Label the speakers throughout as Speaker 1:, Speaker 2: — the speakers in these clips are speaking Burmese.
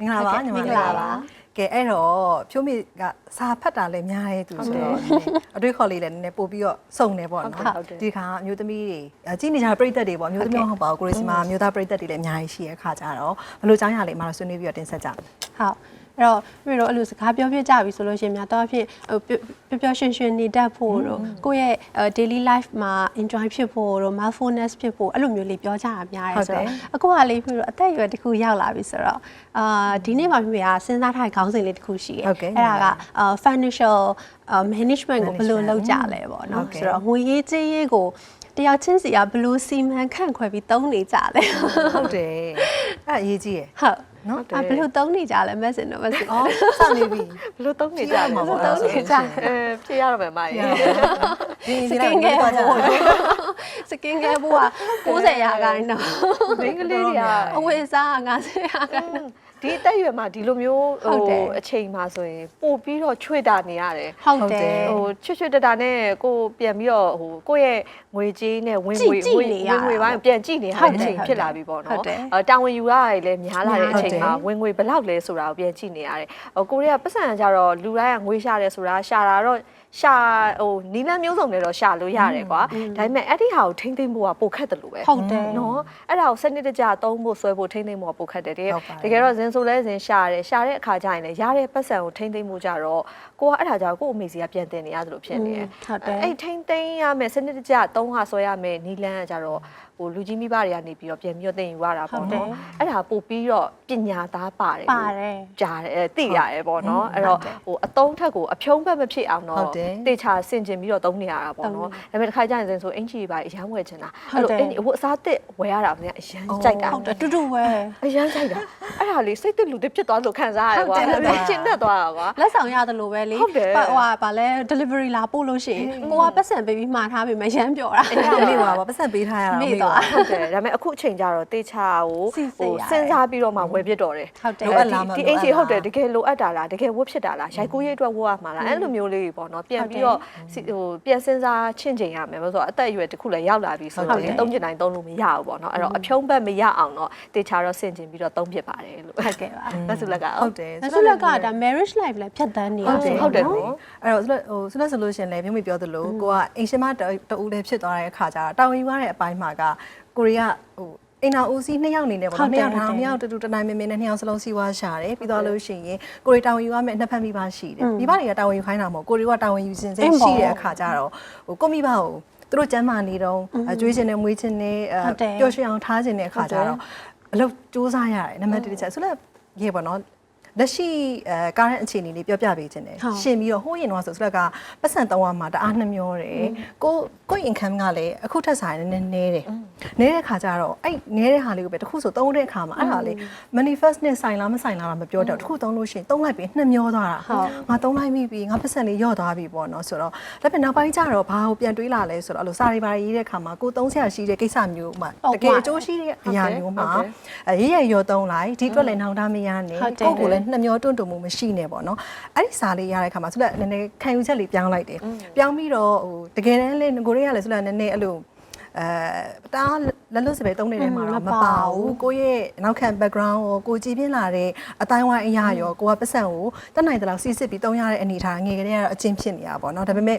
Speaker 1: မင်္ဂလာပါညီမ
Speaker 2: မင်္ဂလာပါ
Speaker 1: ကဲအဲ့တော့ဖြိုးမိကစာဖတ်တာလည်းများရဲသူဆိုတော့နည်းနည်းအတွေ့အခေါ်လေးလည်းနည်းနည်းပို့ပြီးတော့စုံနေပေါ့နော်
Speaker 2: ဟုတ်တယ်
Speaker 1: ဒီခါအမျိုးသမီးတွေအဲကြည့်နေကြတဲ့ပရိသတ်တွေပေါ့အမျိုးသမီးမဟုတ်ပါဘူးကိုရီစီမာအမျိုးသားပရိသတ်တွေလည်းအများကြီးရှိရဲ့ခါကြတော့ဘယ်လိုကြောင်းရလဲမလာဆွေးနွေးပြီးတော့တင်ဆက်ကြမယ်
Speaker 2: ဟုတ် အဲ့တော့ပြီးတော့အဲ့လိုစကားပြောပြကြပြီဆိုလို့ရှိရင်များတော့အဖြစ်ဟိုပျော်ပျော်ရွှင်ရွှင်နေတတ်ဖို့တို့ကိုယ့်ရဲ့အဲ daily life မှာ enjoy ဖြစ်ဖို့တို့ mindfulness ဖြစ်ဖို့အဲ့လိုမျိုးလေးပြောကြတာများရဲဆိုတော့အခုကလေးပြီးတော့အသက်အရွယ်တစ်ခုရောက်လာပြီဆိုတော့အာဒီနေ့မှပြပြစဉ်းစားထားတဲ့ခေါင်းစဉ်လေးတစ်ခုရှိရဲအဲ့ဒါကအာ financial management ကိုဘယ်လိုလုပ်ကြလဲပေါ့နော်ဆိုတော့ငွေရေးကြေးရေးကိုတယောက်ချင်းစီကဘယ်လိုစီမံခန့်ခွဲပြီးသုံးနေကြလဲ
Speaker 1: ဟုတ်တယ်အဲ့အရေးကြီးရယ်
Speaker 2: ဟုတ်
Speaker 1: နော်
Speaker 2: နော်အဲ့ဘယ်လိုသုံးနေကြလဲ message တော့ message
Speaker 1: အော်စနေပြီ
Speaker 3: ဘယ်လိုသုံးနေကြလဲ
Speaker 1: ဘယ်လို
Speaker 2: သုံးနေကြလဲ
Speaker 3: အဲဖြေရတော့မယ်မကြီး
Speaker 1: ဒီ
Speaker 2: စ
Speaker 1: ဒီ
Speaker 2: က
Speaker 1: တော့
Speaker 2: င်ကဲ
Speaker 1: သွားကြ
Speaker 2: ဘို့စကင်ကဲဘို့က90ရာခိုင်နှုန်း
Speaker 3: မိန်းကလေးတွေက
Speaker 2: အဝတ်အစားက90ရာခိုင်နှုန်း
Speaker 3: ဒီအသက်အရွယ်မှာဒီလိုမျိုး
Speaker 2: ဟုတ်တယ်
Speaker 3: အချိန်မှာဆိုရင်ပို့ပြီးတော့ချွေတာနေရတယ်
Speaker 2: ဟုတ်တယ်
Speaker 3: ဟိုချွတ်ချွတ်တတာနဲ့ကိုပြန်ပြီးတော့ဟိုကိုယ့်ရဲ့ငွေကြေးနဲ့ဝင်ငွေ
Speaker 2: ကြည့်ကြည့်နေရတာ
Speaker 3: ဝင်ငွေပိုင်းပြန်ကြည့်နေရ
Speaker 2: ဟုတ်
Speaker 3: တဲ့အ
Speaker 2: တယ်
Speaker 3: ချိန်ဖြစ်လာပြီပေါ့
Speaker 2: ဟုတ်
Speaker 3: နော်
Speaker 2: တယ်
Speaker 3: အဲတာဝန်ယူရရလည်းများလာတဲ့အချိန်မှာ
Speaker 1: ဟုတ်တယ်
Speaker 3: ဝင်ငွေဘယ်လောက်လဲဆိုတာကိုပြန်ကြည့်နေရတယ်ဟိုကိုရီးယားပတ်စံကြတော့လူတိုင်းကငွေရှာတယ်ဆိုတာရှာတာတော့ ရှာဟိုနီလန်းမျိုးစုံနဲ့တော့ရှာလို့ရတယ်ကွာဒါပေမဲ့အဲ့ဒီဟာကိုထိမ့်သိမ့်ဖို့ကပိုခက်တယ်လို့ပဲ
Speaker 2: ဟုတ်တယ်
Speaker 3: နော်အဲ့ဒါကိုစနစ်တကျသုံးဖို့ဆွဲဖို့ထိမ့်သိမ့်ဖို့ပိုခက်တယ်တကယ်
Speaker 1: ဟုတ်ပါတယ်
Speaker 3: တကယ်တော့ဇင်ဆိုလဲဇင်ရှာတယ်ရှာတဲ့အခါကျရင်လည်းရတဲ့ပတ်စံကိုထိမ့်သိမ့်မှုကြတော့ကိုကအဲ့ဒါကြောင့်ကို့အမေစီကပြန်တင်နေရတယ်လို့ဖြစ်နေတယ်
Speaker 2: ဟုတ်တယ်
Speaker 3: အဲ့ထိမ့်သိမ့်ရမယ်စနစ်တကျသုံးဟာဆွဲရမယ်နီလန်းကကြတော့ ဟိုလူကြီးမိဘတွေကနေပြီးတော့ပြန်ပြီးတော့တင်ယူရတာပေါ့နော်အဲ့ဒါပို့ပြီးတော့ပညာသားပါတယ်လို့
Speaker 2: ပါတယ်
Speaker 3: ကြားတယ်အဲသိရတယ်ပေါ့နော်အဲ့တော့ဟိုအတုံးထက်ကိုအဖြုံးဘက်မဖြစ်အောင်
Speaker 1: ဟု
Speaker 3: တော့
Speaker 1: တ်တယ်
Speaker 3: တေချာဆင်ကျင်ပြီးတော့သုံးနေရတာပေါ့နော်ဒါပေမဲ့တစ်ခါကျရင်ဆိုအင်ချီပါအရန်ဝယ်ချင်တာ
Speaker 2: ဟုတ်တယ်
Speaker 3: အဲ့လိုအဝတ်အစားတစ်ဝယ်ရတာလည်းအရန်ကြိုက်တာ
Speaker 2: ဟုတ်တယ်တူတူပဲ
Speaker 3: အရန်ကြိုက်တာအဲ့ဒါလေးစိတ်တက်လူတွေဖြစ်သွားလို့ခံစားရတယ်ကွာ
Speaker 1: ဟုတ်တယ်ဟုတ်တယ်
Speaker 3: အဲ့ကျင်းတတ်သွားတာကွာ
Speaker 2: လက်ဆောင်ရတယ်လို့ပဲလေ
Speaker 3: ဟုတ်တယ်
Speaker 2: ဟိုဟာဗာလဲ delivery လာပို့လို့ရှိရင်ကိုကပတ်စံပေးပြီးမှာထားပြီမရမ်းပြောတာ
Speaker 1: အဲ့ဒါမေ့ပါပါပတ်စံပေးထားရတာ
Speaker 2: မေ့
Speaker 1: မေ့
Speaker 2: သွား
Speaker 1: ပါ
Speaker 3: ဟုတ်တယ်ဒါပေမဲ့အခုအချိန်ကျတော့တေချာကို
Speaker 2: စီစစ်ရတယ်
Speaker 3: စဉ်းစားပြီးတော့မှဝယ်ပြစ်တော်တယ်
Speaker 2: ဟုတ်တယ်
Speaker 1: လိုအပ်လားမ
Speaker 3: ဒီ
Speaker 1: လိုအပ်
Speaker 3: အင်ချီဟုတ်တယ်
Speaker 1: လား
Speaker 3: တကယ်လိုအပ်တာလားတကယ်ဝတ်ဖြစ်တာလားရိုက်ကူးရေးအတွက်ဝတ်ရမှာလားအဲ့လိုမျိုးလေးတွေပေါ့နော်ပြန်ပြီးတော့စီဟိုပြန်စဉ်းစားချင့်ချိန်ရမယ်ဘာလို့ဆိုတော့အသက်အရွယ်တစ်ခုလည်းရောက်လာပြီဆို
Speaker 2: ဟုတ်
Speaker 3: တော့
Speaker 2: တယ်
Speaker 3: သုံးကျင်တိုင်းသုံးလို့မရဘူးပေါ့နော်အဲ့တော့အဖြုံးဘက်မရအောင်တော့တေချာတော့ဆင်ကျင်ပြီးတော့သုံးဖြစ်ပါတယ်လို့
Speaker 2: ဟုတ်ကဲ့ပါ
Speaker 3: လက်စုလက်က
Speaker 1: ဟုတ်တယ်
Speaker 2: ဒါဆိုလက်ကဒါ marriage life လည်းဖြတ်တန်းနေရ
Speaker 3: ဟုတ်တယ်ဟုတ်တယ်
Speaker 1: နော်အဲ့တော့ဟိုဆိုလက်ဆိုလို့ရှရင်လည်းမြုံမြပြောသလိုကိုကအင်ရှင်မတူလည်းဖြစ်သွားတဲ့အခါကျတော့တာဝန်ယူရတဲ့အပိုင်းမှာကကိုရီးယားဟိုအင်နာဦးစီးနှစ်ယောက်နေနဲ့ပေါ့
Speaker 2: ဟုတ်
Speaker 1: နော်
Speaker 2: တယ်
Speaker 1: နှစ်ယောက်ထောင်
Speaker 2: ဟုတ်တယ်
Speaker 1: နှစ်ယောက်တူတူတနိုင်မင်းမင်းနဲ့နှစ်ယောက်စလုံးစီးပွားရှာတယ်ပြီးတော့လို့ရှိရင်ကိုရီတာဝန်ယူရမယ့်နှစ်ဖက်မိဘရှိတယ်မိဘတွေကတာဝန်ယူခိုင်းတာမဟုတ်ကိုရီကတာဝန်ယူခြင်းစိတ်ရှိတဲ့အခါကျတော့ဟိုကိုမိဘကိုသူတို့ကျမ်းမာနေတော့အကျွေးခြင်းနဲ့မွေးခြင်းနဲ့အဲ
Speaker 2: ဟုတ်တယ်
Speaker 1: ပျော်ရွှင်အောင်ထားခြင်းတဲ့အခါကျတော့အလုပ်စူးစမ်းရတယ်နံပါတ်1တစ်ချက်ဆိုတော့ရေပေါ့နော် လက်ရှိအဲကားတဲ့အခြေအနေလေးပြောပြပေးခြင်းတယ်
Speaker 2: ဟုတ်
Speaker 1: ရှင်ပြီးတော့ဟိုးရင်တော့ဆိုဆိုတော့ကပတ်စံသုံးရမှာတအားနှမျောတယ်ကိုကိုယ့် income ကလည်းအခုထက်ဆိုင်နည်းနည်းနဲတယ်နဲတဲ့ခါကျတော့အဲ့နဲတဲ့ဟာလေးကိုပဲတစ်ခုဆိုသုံးတဲ့အခါမှာအဲ့ဟာလေး manifest နဲ့ဆိုင်လားမဆိုင်လားတော့မပြောတော့တစ်ခုသုံးလို့ရှိရင်သုံးလိုက်ပြီးနှမျောသွားတာ
Speaker 2: ဟုတ်
Speaker 1: ငါသုံးလိုက်မိပြီငါပတ်စံလေးယော့သွားပြီပေါ့နော်ဆိုတော့ဒါပေမဲ့နောက်ပိုင်းကျတော့ဘာကိုပြန်တွေးလာလဲဆိုတော့အဲ့လိုစာရီပါရေးတဲ့ခါမှာကိုသုံးဆရာရှိတဲ့ကိစ္စမျိုးမှာ
Speaker 2: ဟုတ်
Speaker 1: တကယ်
Speaker 2: ပါ
Speaker 1: အကျိုးရှိတဲ့အရာမျိုးမှာ
Speaker 3: ဟုတ်တယ်
Speaker 1: အဲရေးရရောသုံးလိုက်ဒီအတွက်လည်းနောင်တမရနဲ့
Speaker 2: ဟုတ်တယ်
Speaker 1: ကိုယ့်ကိုယ်လည်းနှမျောတွန့်တုံမှုမရှိနဲ့ပေါ့နော်အဲ့ဒီစာလေးရတဲ့ခါမှာဆိုတော့နည်းနည်းခံယူချက်လေးပြောင်းလိုက်တယ်ပြောင်းပြီးတော့ဟိုတကယ်တမ်းလေးကိုရီးယားလည်းဆိုတော့နည်းနည်းအဲ့လိုအဲတားလက်လွတ်စပယ်တုံးနေတဲ့မှာတော့မပါဘူးကိုယ့်ရဲ့နောက်ခံ background ကိုကိုကြည်ပြင်းလာတဲ့အတိုင်းဝိုင်းအရာရောကိုကပတ်စံကိုတက်နိုင်တဲ့လောက်စီးစစ်ပြီးတုံးရတဲ့အနေထားငယ်ကလေးကတော့အချင်းဖြစ်နေတာပေါ့နော်ဒါပေမဲ့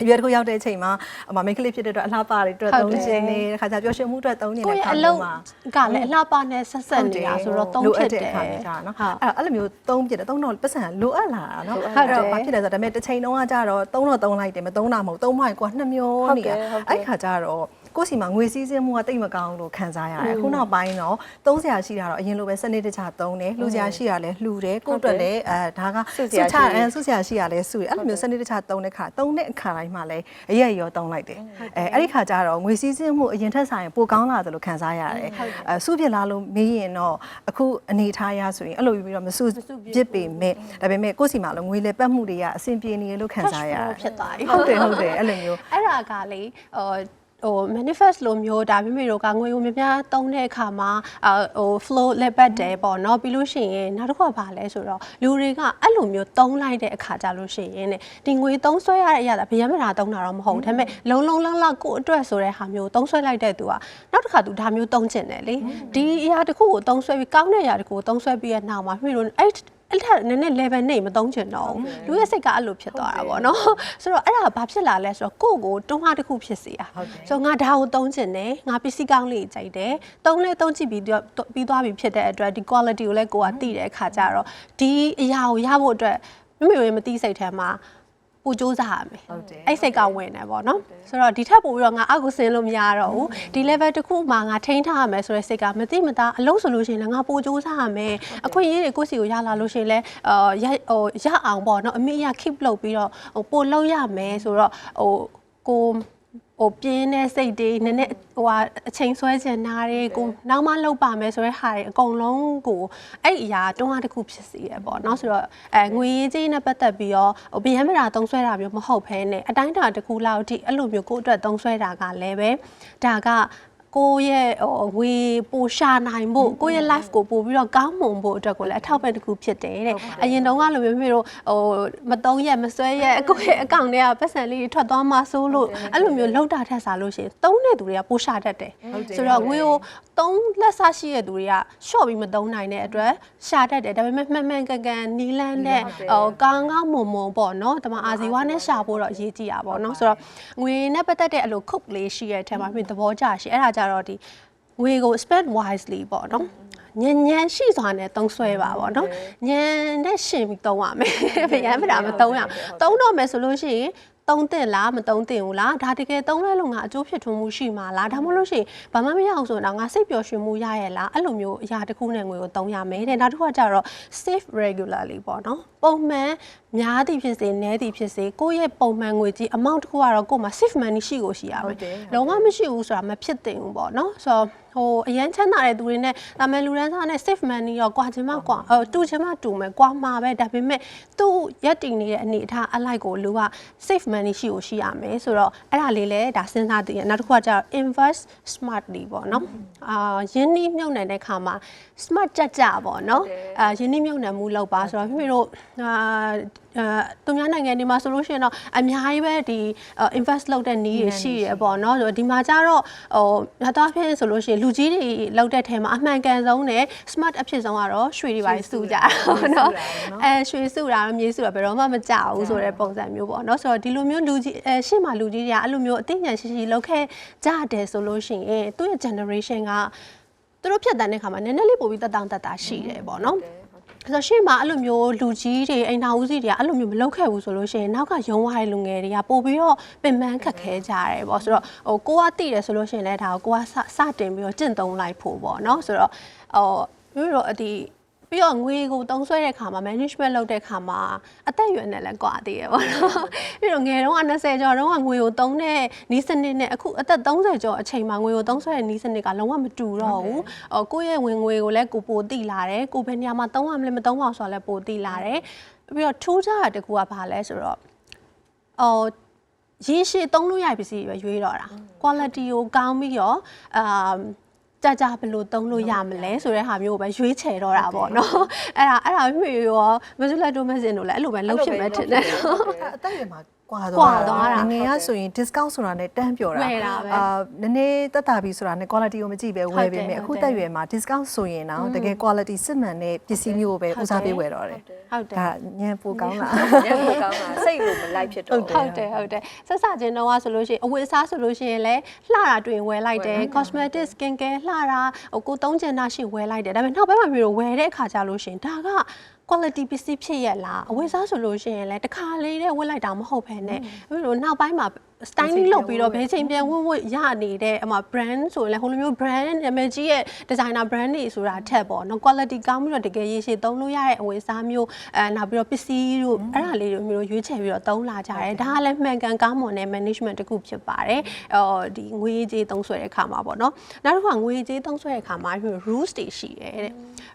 Speaker 1: အရွယ်တစ်ခုရောက်တဲ့အချိန်မှာအမမိတ်ကလေးဖြစ်တဲ့အတွက်အလှပတွေအတွက်
Speaker 2: ဟုတ်
Speaker 1: သုံး
Speaker 2: တယ်
Speaker 1: ခြင်းနဲ့ခါကျပျော်ရွှင်မှုအတွက်သုံးနေ
Speaker 2: ကို
Speaker 1: တဲ့
Speaker 2: ယ့်
Speaker 1: ခါ
Speaker 2: ရဲ့အ
Speaker 1: မျိုး
Speaker 2: လုပ်
Speaker 1: မှာ
Speaker 2: ကလည်းအလှပနဲ့ဆက်ဆက်နေတာဆိုတော့သုံးဖြစ်တယ်
Speaker 1: လိုအပ်တဲ့အခါမျိုးကြာနော်
Speaker 2: ဟုတ်
Speaker 1: အဲ့တော့အဲ့လိုမျိုးသုံးဖြစ်တယ်သုံးတော့ပတ်စံလိုအပ်လာတာနော်
Speaker 2: ဟုတ်တယ်
Speaker 1: အဲ့တော့ဘာဖြစ်လဲဆိုတော့ဒါပေမဲ့တစ်ချိန်တုန်းကကြာတော့သုံးတော့သုံးလိုက်တယ်မသုံးတာမဟုတ်သုံးမှရင်ကိုကနှစ်မျိုး
Speaker 3: ဟုတ်
Speaker 1: နေ
Speaker 3: တယ်
Speaker 1: ရ
Speaker 3: ဟုတ်တယ်
Speaker 1: အဲ့ခါကြာတော့ ကိုယ့်စီမှာငွေစည်းစင်းမှုကတိတ်မကောင်းလို့ခံစားရတယ်အခုနောက်ပိုင်းတော့သုံးစရာရှိတာတော့အရင်လိုပဲစနစ်တကျသုံးတယ်လှူစရာရှိတာလည်းလှူတယ်ကိုယ့်အတွက်လည်းအဲဒါက
Speaker 3: စုစရာရှိ
Speaker 1: ချအဲစုစရာရှိတာလည်းစုတယ်အဲ့လိုမျိုးစနစ်တကျသုံးတဲ့ခါသုံးတဲ့အခါတိုင်းမှာလည်းအရက်ရောသုံးလိုက်တယ်အဲအဲ့ဒီခါကျတော့ငွေစည်းစင်းမှုအရင်ထက်ဆိုင်ပိုကောင်းလာတယ်လို့ခံစားရတယ်အဲစုဖြစ်လာလို့မေးရင်တော့အခုအနေထားရဆိုရင်အဲ့လိုပြီးတော့မစုဖြစ်ပေမဲ့ဒါပေမဲ့ကိုယ့်စီမှာလည်းငွေလေပတ်မှုတွေကအဆင်ပြေနေရလို့ခံစားရတယ်
Speaker 2: ဖြစ်သွားပြီ
Speaker 1: ဟုတ်တယ်ဟုတ်တယ်အဲ့လိုမျိုး
Speaker 2: အဲ့ဒါကလေဟို ဟို manifest လိုမျိုးဒါမိမိတို့ကငွေကိုများများသုံးတဲ့အခါမှာအာဟို flow လက်ပတ်တယ်ပေါ့နော်ပြီးလို့ရှိရင်နောက်တစ်ခုကဘာလဲဆိုတော့လူတွေကအဲ့လိုမျိုးသုံးလိုက်တဲ့အခါကြလို့ရှိရင်တဲ့ဒီငွေသုံးဆွဲရတဲ့အရာဒါဗျမ်းမတာသုံးတာတော့မဟုတ်ဘူးဒါပေမဲ့လုံလုံလောက်လောက်ကိုယ့်အတွက်ဆိုတဲ့ဟာမျိုးသုံးဆွဲလိုက်တဲ့သူကနောက်တစ်ခါသူဒါမျိုးသုံးချင်တယ်လေဒီအရာတစ်ခုကိုသုံးဆွဲပြီးကောင်းတဲ့အရာတစ်ခုကိုသုံးဆွဲပြီးရနောက်မှာမိမိတို့အဲ့ အဲ့ဒါနည်းနည်း level နဲ့မသုံးချင်တော့ဘူးလူရဲ့စိတ်ကအဲ့လိုဖြစ်သွားတာပေါ့နော်ဆိုတော့အဲ့ဒါဘာဖြစ်လာလဲဆိုတော့ကိုယ့်ကိုတွန်းအားတစ်ခုဖြစ်စေတာ
Speaker 1: ဟုတ်တယ်
Speaker 2: ဆိုတော့ငါဒါကိုသုံးချင်တယ်ငါပစ္စည်းကောင်းလေးကြိုက်တယ်သုံးလဲသုံးကြည့်ပြီးတော့ပြီးသွားပြီဖြစ်တဲ့အတွက်ဒီ quality ကိုလည်းကိုကသိတဲ့အခါကျတော့ဒီအရာကိုရဖို့အတွက်မမေရဲ့မသိစိတ်ထဲမှာ ပူစူးစားရမယ်
Speaker 1: ဟုတ်တယ်
Speaker 2: အဲ့စိတ်ကဝင်တယ်ပေါ့နော်ဆိုတော့ဒီထက်ပိုပြီးတော့ငါအောက်ကိုဆင်းလို့မရတော့ဘူးဒီ level တစ်ခုမှာငါထိန်းထားရမယ်ဆိုတဲ့စိတ်ကမသိမသားအလုံးဆိုလို့ရှိရင်လည်းငါပိုစူးစားရမယ်အခွင့်အရေးတွေကိုယ့်စီကိုရလာလို့ရှိရင်လည်းအာရဟိုရအောင်ပေါ့နော်အမေရ keep လုပ်ပြီးတော့ဟိုပို့လို့ရမယ်ဆိုတော့ဟိုကို ဟိုပြင်းတဲ့စိတ်တွေနည်းနည်းဟိုဟာအချိန်ဆွဲချင်တာတွေကိုနောက်မှလောက်ပါမယ်ဆိုတဲ့ဟာတွေအကုန်လုံးကိုအဲ့အရာတွန်းအားတစ်ခုဖြစ်စီရပေါ့နော်ဆိုတော့အဲငွေရေးကြေးနဲ့ပတ်သက်ပြီးတော့ဟိုဗီယမ်မရာသုံးဆွဲတာမျိုးမဟုတ်ဘဲနဲ့အတိုင်းအတာတစ်ခုလောက်အထိအဲ့လိုမျိုးကိုယ့်အတွက်သုံးဆွဲတာကလည်းပဲဒါက ကိုယ့်ရဲ့ဟိုငွေပိုရှာနိုင်ဖို့ကိုယ့်ရဲ့ life ကိုပို့ပြီးတော့ကောင်းမွန်ဖို့အတွက်ကိုလည်းအထောက်ပံ့တစ်ခုဖြစ်တယ်တဲ့အရင်တုန်းကလိုမျိုးမျိုးတို့ဟိုမတုံးရက်မဆွဲရက်ကိုယ့်ရဲ့အကောင့်တွေကပတ်စံလေးတွေထွက်သွားမှဆိုးလို့အဲ့လိုမျိုးလောက်တာထက်စားလို့ရှိရင်တုံးတဲ့သူတွေကပိုရှာတတ်တယ်
Speaker 1: ဟုတ်တယ်
Speaker 2: ဆိုတော့ငွေကို တုံးလက်ဆရှိတဲ့သူတွေကရှော့ပြီးမတုံးနိုင်တဲ့အတွက်ရှာတတ်တယ်ဒါပေမဲ့မှန်မှန်ကန်ကန်နီလန်းနဲ့ဟိုကောင်းကောင်းမွန်မွန်ပေါ့နော်ဒီမှာအာဇီဝနဲ့ရှာဖို့တော့အရေးကြီးတာပေါ့နော်ဆိုတော့ငွေနဲ့ပတ်သက်တဲ့အလိုခုတ်လေးရှိရဲ့အထက်မှာပြင်သဘောကျရှိအဲ့ဒါကြတော့ဒီငွေကို spend wisely ပေါ့နော်ညံညံရှိစွာနဲ့သုံးဆွဲပါပေါ့နော်ညံနဲ့ရှင်ပြီးသုံးရမယ်ဗျာမတာမသုံးရအောင်သုံးတော့မယ်ဆိုလို့ရှိရင် သုံးတင်လားမသုံးတင်ဘူးလားဒါတကယ်သုံးလဲလို့ငါအကျိုးဖြစ်ထွန်းမှုရှိမှာလားဒါမှမဟုတ်လို့ရှိရင်ဘာမှမရအောင်ဆိုတော့ငါစိတ်ပျော်ရွှင်မှုရရဲ့လားအဲ့လိုမျိုးအရာတစ်ခုနဲ့ငွေကိုသုံးရမယ်တဲ့နောက်တစ်ခုကကြတော့ save regularly ပေါ့နော်ပုံမှန်များသည်ဖြစ်စေနည်းသည်ဖြစ်စေကိုယ့်ရဲ့ပုံမှန်ငွေကြီး amount တစ်ခုကတော့ကိုယ်မှာ save money ရှိကိုရှိရမယ်လုံးဝမရှိဘူးဆိုတာမဖြစ်သင့်ဘူးပေါ့နော်ဆိုတော့ ဟိုအရန်ချမ်းသာတဲ့သူတွေနဲ့ဒါမဲ့လူတန်းစားနဲ့ safe money ရောကွာချင်မှကွာဟိုတူချင်မှတူမယ်ကွာမှာပဲဒါပေမဲ့သူ့ရက်တည်နေတဲ့အနေအထားအလိုက်ကိုလူက safe money ရှိကိုရှိရမယ်ဆိုတော့အဲ့ဒါလေးလည်းဒါစဉ်းစားသိရနောက်တစ်ခုကကျတော့ invest smartly ပေါ့နော်အာယင်းနှီးမြုပ်နှံတဲ့ခါမှာ smart ကြကြပေါ့နော်အာယင်းနှီးမြုပ်နှံမှုလောက်ပါဆိုတော့မိမိတို့အာအာသူများနိုင်ငံတွေမှာဆိုလို့ရှိရင်တော့အများကြီးပဲဒီ invest လုပ်တဲ့နည်းတွေရှိရပေါ့နော်ဆိုတော့ဒီမှာကျတော့ဟိုရတော့ဖြစ်ဆိုလို့ရှိရင်လူကြီးတွေလောက်တဲ့ထဲမှာအမှန်ကန်ဆုံးနဲ့ smart အဖြစ်ဆုံးကတော့ရွှေတွေပါစုကြတာပေါ့နော်အဲရွှေစုတာမြေစုတာဘယ်တော့မှမကြဘူးဆိုတဲ့ပုံစံမျိုးပေါ့နော်ဆိုတော့ဒီလိုမျိုးလူကြီးအဲရှေ့မှာလူကြီးတွေကအဲ့လိုမျိုးအသိဉာဏ်ရှိရှိလောက်ခဲ့ကြတယ်ဆိုလို့ရှိရင်သူ့ရဲ့ generation ကသူတို့ဖြတ်တန်းတဲ့ခါမှာနည်းနည်းလေးပိုပြီးတက်တောင့်တက်တာရှိတယ်ပေါ့နော် ဆိုတော့ရှေ့မှာအဲ့လိုမျိုးလူကြီးတွေအိမ်ထောင်ဦးစီးတွေကအဲ့လိုမျိုးမလုပ်ခဲ့ဘူးဆိုလို့ရှိရင်နောက်ကရုံးဝါးတဲ့လူငယ်တွေကပို့ပြီးတော့ပင်ပန်းခက်ခဲကြတယ်ပေါ့ဆိုတော့ဟိုကိုကတည်တယ်ဆိုလို့ရှိရင်လည်းဒါကိုကိုကစစတင်ပြီးတော့ကျင့်သုံးလိုက်ဖို့ပေါ့နော်ဆိုတော့ဟိုမျိုးတော့အဒီ ပြီးတော့ငွေကိုတုံးဆွဲတဲ့ခါမှာ management လုပ်တဲ့ခါမှာအသက်အရွယ်နဲ့လည်းကွာသေးရပေါ့နော်ပြီးတော့ငယ်တုန်းက20ကျော်တုန်းကငွေကိုတုံးတဲ့နီးစနစ်နဲ့အခုအသက်30ကျော်အချိန်မှာငွေကိုတုံးဆွဲတဲ့နီးစနစ်ကလုံးဝမတူတော့ဘူးဟိုကိုယ့်ရဲ့ဝင်ငွေကိုလည်းကိုပိုတိလာတယ်ကိုဘယ်နေရာမှာတုံးရမလဲမတုံးပါဆိုတာလည်းပိုတိလာတယ်ပြီးတော့ထူးခြားတာတစ်ခုကဘာလဲဆိုတော့ဟိုရေရှည်သုံးလို့ရပစ္စည်းတွေပဲရွေးတော့တာ quality ကိုကောင်းပြီးတော့အာ ကြကြဘယ်လိုသုံးလို့ရမလဲဆိုတဲ့ဟာမျိုးကိုပဲရွေးချယ်တော့တာပေါ့နော်အဲ့ဒါအဲ့ဒါမြွေရောမစုလက်တို့မစင်တို့လည်းအဲ့လိုပဲလုပ်ဖြစ်မဲ့ထင်တယ်
Speaker 1: အသက် အရွယ်မှာကွာ
Speaker 2: ကွာ
Speaker 1: သွား
Speaker 2: သွားတာ
Speaker 1: ငယ်ကဆိုရင် discount ဆိုတာနဲ့တန်းပြောတာ
Speaker 2: ဝယ်တာပဲ
Speaker 1: အာနည်းနည်းတက်တာပြီဆိုတာနဲ့ quality ကိုမကြည့်ပဲဝယ်ပေးမယ်
Speaker 2: ဟု
Speaker 1: အခု
Speaker 2: တ်တယ်
Speaker 1: တက်ရွယ်မှာ discount ဆိုရင်တော့တကယ် quality စစ်မှန်တဲ့ပစ္စည်းမျိုးကိုပဲ
Speaker 2: ဟုတ်တယ်
Speaker 1: ဦးစားပေးဝယ်တော့တယ်
Speaker 2: ဟုတ်တယ်
Speaker 1: ဒါညံပိုကောင်းလား
Speaker 3: ညံ့ဖို့ကောင်းတာစိတ်လို့မလိုက်ဖြစ်တော့
Speaker 2: ဟုတ်တယ်ဟုတ်တယ်ဆက်စချင်းတော့ဆိုလို့ရှိရင်အဝတ်အစားဆိုလို့ရှိရင်လည်းလှတာတွင်ဝယ်လိုက်တယ် cosmetic skin care လှတာဟိုကိုသုံးချင်တာရှိဝယ်လိုက်တယ်ဒါပေမဲ့နောက်ပိုင်းမှာမျိုးဝယ်တဲ့အခါကျလို့ရှိရင်ဒါက quality ပစ္စည်းဖြစ်ရလားအဝတ်အစားဆိုလို့ရှိရင်လည်းတစ်ခါလေးနဲ့ဝတ်လိုက်တာမဟုတ်ဘဲနဲ့ပြီးလို့နောက်ပိုင်းမှာ styling လုပ်ပြီးတော့ဘယ်ချိန်ပြန်ဝတ်ဝတ်ရနေတဲ့အမ brand ဆိုရင်လည်းဟိုလိုမျိုး brand နာမည်ကြီးရဲ့ designer brand တွေဆိုတာထက်ပေါ့နော် quality ကောင်းပြီးတော့တကယ်ရေရှည်သုံးလို့ရတဲ့အဝတ်အစားမျိုးအဲနောက်ပြီးတော့ပစ္စည်းတို့အဲ့ဒါလေးတွေမျိုးရွေးချယ်ပြီးတော့သုံးလာကြတယ်ဒါကလည်းမှန်ကန်ကောင်းမွန်တဲ့ management တစ်ခုဖြစ်ပါတယ်အော်ဒီငွေကြေးသုံးဆွဲတဲ့အခါမှာပေါ့နော်နောက်တစ်ခါငွေကြေးသုံးဆွဲတဲ့အခါမှာ rules တွေရှိတယ်တဲ့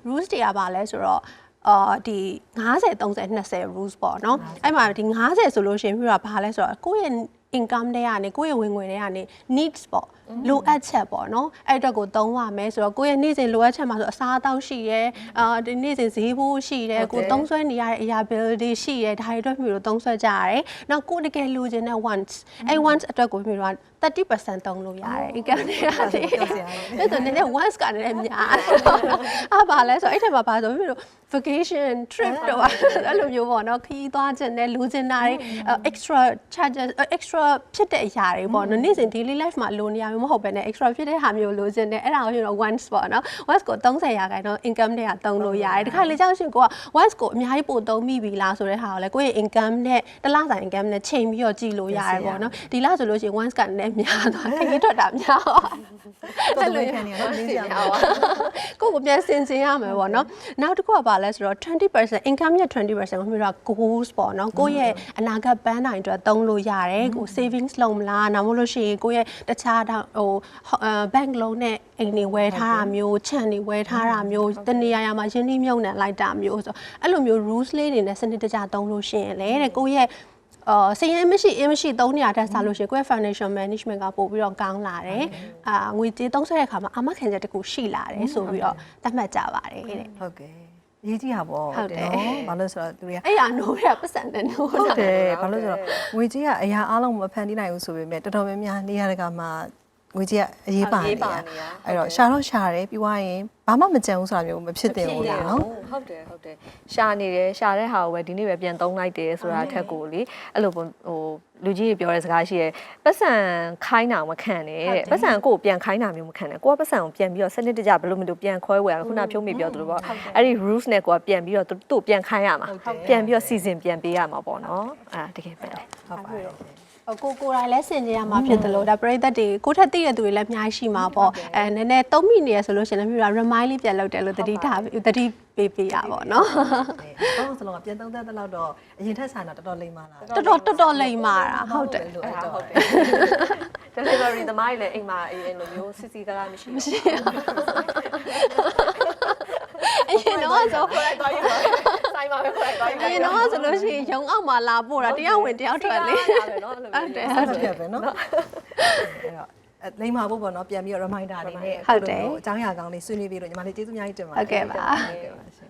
Speaker 2: rules တွေကဘာလဲဆိုတော့ အာဒီ90 30 20 rules ပေါ့နော်အဲ့မှာဒီ90ဆိုလို့ရှိရင်ပြတော့ဘာလဲဆိုတော့ကိုယ့်ရဲ့ income တွေကနေကိုယ့်ရဲ့ဝင်ငွေတွေကနေ needs ပေါ့လိုအပ်ချက်ပေါ့နော်အဲ့အတွက်ကိုသုံးရမယ်ဆိုတော့ကိုယ့်ရဲ့နေ့စဉ်လိုအပ်ချက်မှာဆိုအစားအသောက်ရှိရဲအာဒီနေ့စဉ်ဈေးဖို့ရှိတယ်ကိုသုံးဆွဲနေရတဲ့အရာ bill တွေရှိရဲဒါတွေအတွက်မျိုးတို့သုံးဆွဲကြရတယ်နောက်ကိုယ်တကယ်လိုချင်တဲ့ wants အဲ့ wants အတွက်ကိုမျိုးတို့ 30%သုံးလို့ရတယ် income တွေကနေ
Speaker 1: ပြောစရာ
Speaker 2: အဲ့တော့နည်းနည်း once ကလည်းများအားပါလဲဆိုတော့အဲ့ထက်မှာပါဆိုပြီးတော့ vacation trip တော့အဲ့လိုမျိုးပေါ့နော်ခရီးသွားခြင်းနဲ့လူခြင်းတာတွေ extra charges extra ဖြစ်တဲ့အရာတွေပေါ့နော်နေ့စဉ် daily life မှာလိုနေရမျိုးမဟုတ်ဘဲနဲ့ extra ဖြစ်တဲ့ဟာမျိုးလိုခြင်းနဲ့အဲ့ဒါကိုကျွန်တော် once ပေါ့နော် once ကို30ရာခိုင်နှုန်း income တွေကသုံးလို့ရတယ်ဒီခါလေကြောက်ရှင်ကိုက once ကိုအများကြီးပို့သုံးမိပြီလားဆိုတဲ့ဟာကိုလည်းကိုယ့်ရဲ့ income နဲ့တစ်လဆိုင် income နဲ့ချိန်ပြီးတော့ကြည့်လို့ရတယ်ပေါ့နော်ဒီလဆိုလို့ရှိရင် once ကလည်းများသွားခရီးထွက်တာများသွား
Speaker 1: တော်တော်ခံနေရတော့လင်းစရာမလို
Speaker 2: ကိုယ့်ကိုပြန်စင်စင်ရမယ်ပေါ့နော်နောက်တစ်ခုကပါလဲဆိုတော့20% income ရဲ့20%ကိုမျိုးတော့ goals ပေါ့နော်ကိုယ့်ရဲ့အနာဂတ်ပန်းတိုင်အတွက်သုံးလို့ရတယ်ကို savings လုပ်မလားနောက်မလို့ရှိရင်ကိုယ့်ရဲ့တခြားတော့ဟို bank loan နဲ့အိမ်တွေဝယ်ထားတာမျိုးခြံတွေဝယ်ထားတာမျိုးတနေရာရာမှာရင်းနှီးမြှုပ်နှံလိုက်တာမျိုးဆိုအဲ့လိုမျိုး rules လေးတွေနဲ့စနစ်တကျသုံးလို့ရှိရင်လေတဲ့ကိုယ့်ရဲ့ အော်စရင်မရှိအင်းမရှိသုံးနေရတဲ့စားလို့ရှိရင်ကိုယ့်ရဲ့ financial management ကပို့ပြီးတော့ကောင်းလာတယ်။အာငွေကြေးသုံးဆွဲတဲ့အခါမှာအာမခံချက်တစ်ခုရှိလာတယ်ဆိုပြီးတော့သတ်မှတ်ကြပါတယ်တဲ့
Speaker 1: ဟုတ်ကဲ့ရေးကြည့်တာပေါ့
Speaker 2: ဟုတ်တယ်
Speaker 1: နော်ဘာလို့လဲဆိုတော့သူတွေက။
Speaker 2: အဲ့ရနိုးရပတ်စံတယ်နိုး
Speaker 1: ဟုတ်
Speaker 2: တာ
Speaker 1: တယ်ဘာလို့လဲဆိုတော့ငွေကြီးကအရာအလုံးမဖန်တီးနိုင်ဘူးဆိုပေမဲ့တော်တော်များများနေရာတကာမှာ ငွေကြီးကအရေးပါ
Speaker 3: အရေး
Speaker 1: နေ
Speaker 3: ပါ
Speaker 1: ရ
Speaker 3: နေတာ
Speaker 1: အဲ့တော့ရှာတော့ရှာတယ်ပြီးသွားရင်ဘာမှမကြံဘူးဆိုတာမျိုးမဖြစ်သင့်ဘူးလေနော်
Speaker 3: ဟုတ်တယ်ဟုတ်တယ်ရှာနေတယ်ရှာတဲ့ဟာကိုပဲဒီနေ့ပဲပြန်သုံးလိုက်တယ်ဆိုတာအထက်ကိုလေအဲ့လိုပေါ့ဟိုလူကြီးတွေပြောတဲ့စကားရှိရဲပတ်စံခိုင်းတာမခံနဲ့တဲ့ပတ်စံကိုပြန်ခိုင်းတာမျိုးမခံနဲ့ကိုကပတ်စံကိုပြန်ပြီးတော့စနစ်တကျဘယ်လိုမျိုးပြန်ခွဲဝယ်ရခုနဖြုံးမိပြောသလိုပေါ့အဲ့ဒီ rules နဲ့ကိုကပြန်ပြီးတော့သူ့ပြန်ခိုင်းရမှာပြန်ပြီးတော့ season ပြန်ပေးရမှာပေါ့နော်အဲ့ဒါတကယ်ပဲ
Speaker 1: ဟုတ်ပါတယ်
Speaker 2: အ ကိုကိုယ်တိုင်လည်းဆင်ကြရမှာဖြစ်တယ်လို့ဒါပရိသတ်တွေကိုထက်သိတဲ့သူတွေလည်းအများကြီးရှိမှာပေါ့အဲနည်းနည်းသုံးမိနေရဆိုလို့ရှိရင်လည်းမြို့တာ remind လေးပြန်လုပ်တယ်လို့တတိထားတတိပေးပေးရပါတော့
Speaker 1: တော့စလုံးကပြန်သုံးသက်တဲ့လောက်တော့အရင်ထက်ဆိုင်တော့တော်တော်လိမ့်ပါလား
Speaker 2: တော်တော်တော်တော်လိမ့်မာတာဟုတ်တယ်
Speaker 1: လို့
Speaker 3: အဲ့
Speaker 1: အဲ့
Speaker 3: ဒါ
Speaker 1: တော့
Speaker 3: ဟုတ်တယ် delivery သမားတွေလည်းအိမ်မှာအဲ့လိုမျိုးစီစီကားကားမရှိဘူးမရှိ
Speaker 2: အရင်တော့ဆို
Speaker 3: ခေါ်လိုက် သွားရင်ဆိုင်မှာပဲခေါ်လိုက်သွားရင်
Speaker 2: အရင်တော့ဆိုလို့ရှိရင်ရုံအောက်မှာလာပို့တာတယောက်ဝင်တယောက်ထွက်လေ
Speaker 3: တယ်နော်အဲ့လို
Speaker 2: ဟုတ်တယ်
Speaker 1: ဟုတ်တယ်ပဲเนาะအဲ့တော့အဲလိမ့်ပါဖို့ပေါ့เนาะပြန်ပြီးတော့ reminder အနေနဲ့
Speaker 2: ဟုတ်တယ်
Speaker 1: အကြောင်းအရာကောင်းလေးဆွေးနွေးပြီးလို့ညီမလေးကျေးဇူးအများကြီးတင်ပါတယ်
Speaker 2: ဟုတ်ကဲ့ပါ
Speaker 1: ဟုတ်ကဲ့ပါရှင်